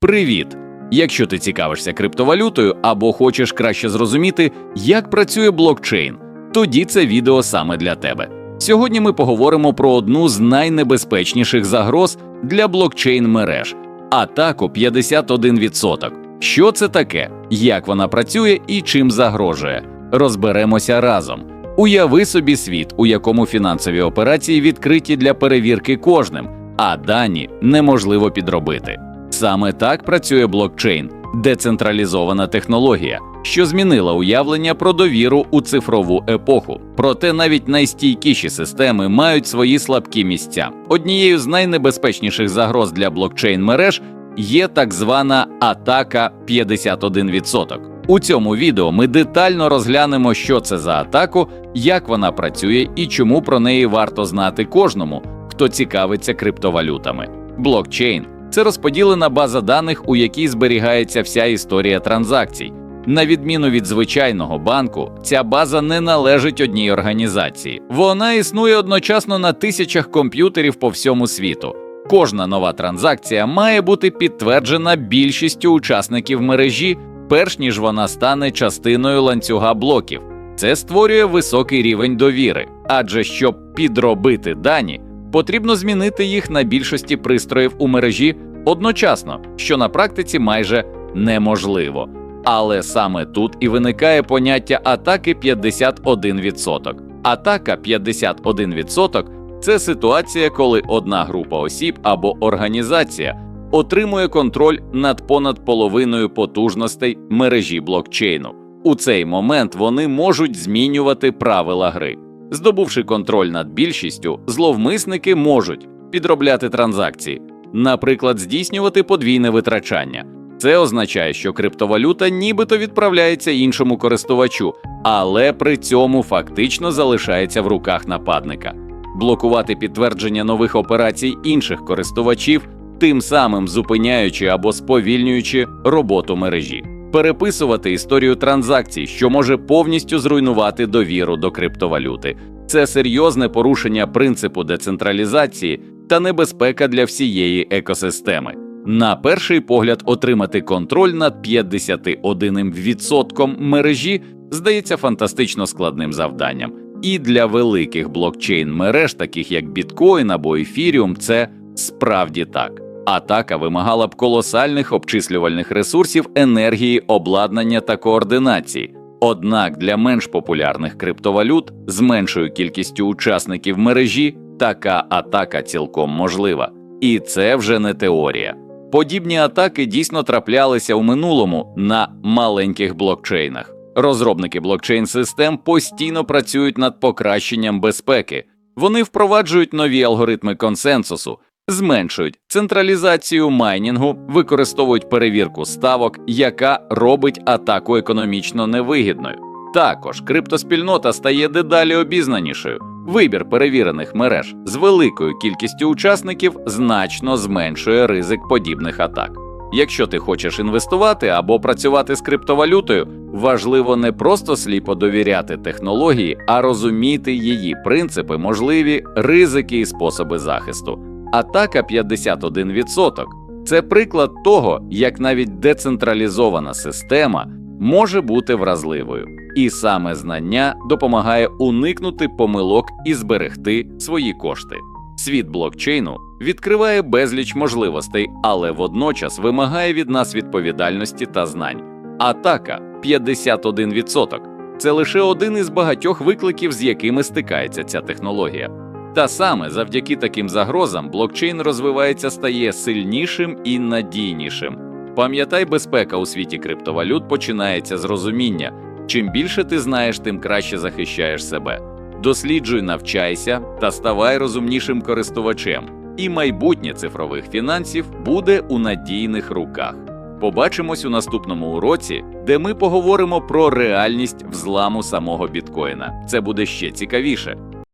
Привіт! Якщо ти цікавишся криптовалютою або хочеш краще зрозуміти, як працює блокчейн, тоді це відео саме для тебе. Сьогодні ми поговоримо про одну з найнебезпечніших загроз для блокчейн мереж атаку 51%. Що це таке, як вона працює і чим загрожує? Розберемося разом. Уяви собі світ, у якому фінансові операції відкриті для перевірки кожним, а дані неможливо підробити. Саме так працює блокчейн децентралізована технологія, що змінила уявлення про довіру у цифрову епоху. Проте навіть найстійкіші системи мають свої слабкі місця. Однією з найнебезпечніших загроз для блокчейн мереж є так звана атака 51%. У цьому відео ми детально розглянемо, що це за атаку, як вона працює і чому про неї варто знати кожному, хто цікавиться криптовалютами. Блокчейн це розподілена база даних, у якій зберігається вся історія транзакцій. На відміну від звичайного банку, ця база не належить одній організації. Вона існує одночасно на тисячах комп'ютерів по всьому світу. Кожна нова транзакція має бути підтверджена більшістю учасників мережі, перш ніж вона стане частиною ланцюга блоків. Це створює високий рівень довіри, адже щоб підробити дані, потрібно змінити їх на більшості пристроїв у мережі одночасно, що на практиці майже неможливо. Але саме тут і виникає поняття атаки 51%. Атака 51% – це ситуація, коли одна група осіб або організація отримує контроль над понад половиною потужностей мережі блокчейну. У цей момент вони можуть змінювати правила гри. Здобувши контроль над більшістю, зловмисники можуть підробляти транзакції, наприклад, здійснювати подвійне витрачання. Це означає, що криптовалюта нібито відправляється іншому користувачу, але при цьому фактично залишається в руках нападника. Блокувати підтвердження нових операцій інших користувачів, тим самим зупиняючи або сповільнюючи роботу мережі, переписувати історію транзакцій, що може повністю зруйнувати довіру до криптовалюти. Це серйозне порушення принципу децентралізації та небезпека для всієї екосистеми. На перший погляд, отримати контроль над 51% мережі здається фантастично складним завданням. І для великих блокчейн мереж, таких як біткоін або ефіріум, це справді так. Атака вимагала б колосальних обчислювальних ресурсів, енергії, обладнання та координації. Однак для менш популярних криптовалют з меншою кількістю учасників мережі така атака цілком можлива. І це вже не теорія. Подібні атаки дійсно траплялися у минулому на маленьких блокчейнах. Розробники блокчейн-систем постійно працюють над покращенням безпеки. Вони впроваджують нові алгоритми консенсусу, зменшують централізацію майнінгу, використовують перевірку ставок, яка робить атаку економічно невигідною. Також криптоспільнота стає дедалі обізнанішою. Вибір перевірених мереж з великою кількістю учасників значно зменшує ризик подібних атак. Якщо ти хочеш інвестувати або працювати з криптовалютою, важливо не просто сліпо довіряти технології, а розуміти її принципи, можливі ризики і способи захисту. Атака 51% – це приклад того, як навіть децентралізована система може бути вразливою, і саме знання допомагає уникнути помилок і зберегти свої кошти. Світ блокчейну відкриває безліч можливостей, але водночас вимагає від нас відповідальності та знань. Атака 51% – це лише один із багатьох викликів, з якими стикається ця технологія. Та саме завдяки таким загрозам блокчейн розвивається, стає сильнішим і надійнішим. Пам'ятай, безпека у світі криптовалют починається з розуміння. Чим більше ти знаєш, тим краще захищаєш себе. Досліджуй, навчайся та ставай розумнішим користувачем. І майбутнє цифрових фінансів буде у надійних руках. Побачимось у наступному уроці, де ми поговоримо про реальність взламу самого біткоїна. Це буде ще цікавіше.